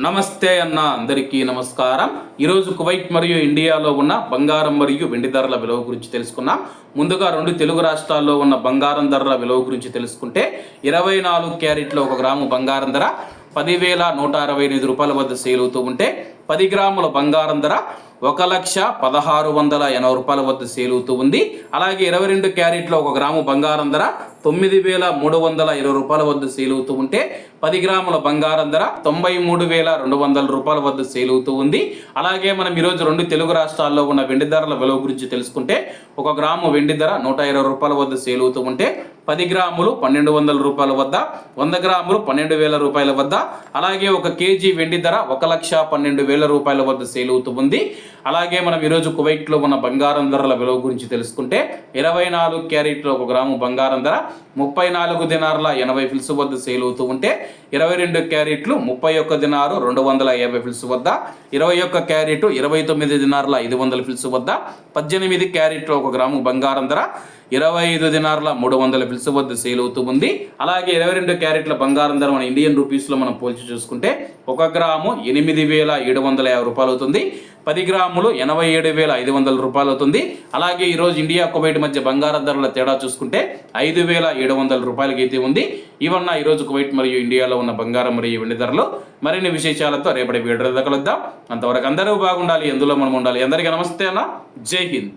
నమస్తే అన్న అందరికీ నమస్కారం. ఈరోజు కువైట్ మరియు ఇండియాలో ఉన్న బంగారం మరియు వెండి ధరల విలువ గురించి తెలుసుకున్నాం. ముందుగా రెండు తెలుగు రాష్ట్రాల్లో ఉన్న బంగారం ధరల విలువ గురించి తెలుసుకుంటే ఇరవై నాలుగు క్యారెట్లో ఒక గ్రాము బంగారం ధర పదివేల నూట అరవై ఎనిమిది రూపాయల వద్ద సేల్ అవుతూ ఉంటే పది గ్రాముల బంగారం ధర ఒక లక్ష పదహారు వందల ఎనభై రూపాయల వద్ద సేల్ అవుతూ ఉంది. అలాగే ఇరవై రెండు క్యారెట్లో ఒక గ్రాము బంగారం ధర తొమ్మిది వేల మూడు వందల ఇరవై రూపాయల వద్ద సేల్ అవుతూ ఉంటే పది గ్రాముల బంగారం ధర తొంభై మూడు వేల రెండు వందల రూపాయల వద్ద సేల్ అవుతూ ఉంది. అలాగే మనం ఈరోజు రెండు తెలుగు రాష్ట్రాల్లో ఉన్న వెండి ధరల విలువ గురించి తెలుసుకుంటే ఒక గ్రాము వెండి ధర నూట ఇరవై రూపాయల వద్ద సేల్ అవుతూ ఉంటే పది గ్రాములు పన్నెండు వందల రూపాయల వద్ద వంద గ్రాములు పన్నెండు వేల రూపాయల వద్ద అలాగే ఒక కేజీ వెండి ధర ఒక లక్ష పన్నెండు వేల రూపాయల వద్ద సేల్ అవుతూ ఉంది. అలాగే మనం ఈరోజు కువైట్లో ఉన్న బంగారం ధరల విలువ గురించి తెలుసుకుంటే ఇరవై నాలుగు క్యారెట్లో ఒక గ్రాము బంగారం ధర ముప్పై నాలుగు దినారుల ఎనభై ఫిల్స్ వద్ద సేల్ అవుతూ ఉంటే ఇరవై రెండు క్యారెట్లు ముప్పై ఒక్క దినారు రెండు వందల యాభై ఫిల్స్ వద్ద ఇరవై ఒక్క క్యారెట్ ఇరవై తొమ్మిది దినారుల ఐదు వందల ఫిల్స్ వద్ద పద్దెనిమిది క్యారెట్లు ఒక గ్రాము బంగారం ధర ఇరవై ఐదు దినార్ల మూడు వందల పిలుసు వద్ద సేల్ అవుతూ ఉంది. అలాగే ఇరవై రెండు క్యారెట్ల బంగారం ధర మన ఇండియన్ రూపీస్లో మనం పోల్చి చూసుకుంటే ఒక గ్రాము ఎనిమిది వేల ఏడు వందల యాభై రూపాయలు అవుతుంది. పది గ్రాములు ఎనభై ఏడు వేల ఐదు వందల రూపాయలు అవుతుంది. అలాగే ఈరోజు ఇండియా కువైట్ మధ్య బంగారం ధరల తేడా చూసుకుంటే ఐదు వేల ఏడు వందల రూపాయలకి అయితే ఉంది. ఇవన్న ఈరోజు కువైట్ మరియు ఇండియాలో ఉన్న బంగారం మరియు వెండి ధరలు. మరిన్ని విశేషాలతో రేపటి వీడియో కలుద్దాం. అంతవరకు అందరూ బాగుండాలి. ఎందులో మనం ఉండాలి. అందరికీ నమస్తే అన్న. జై హింద్.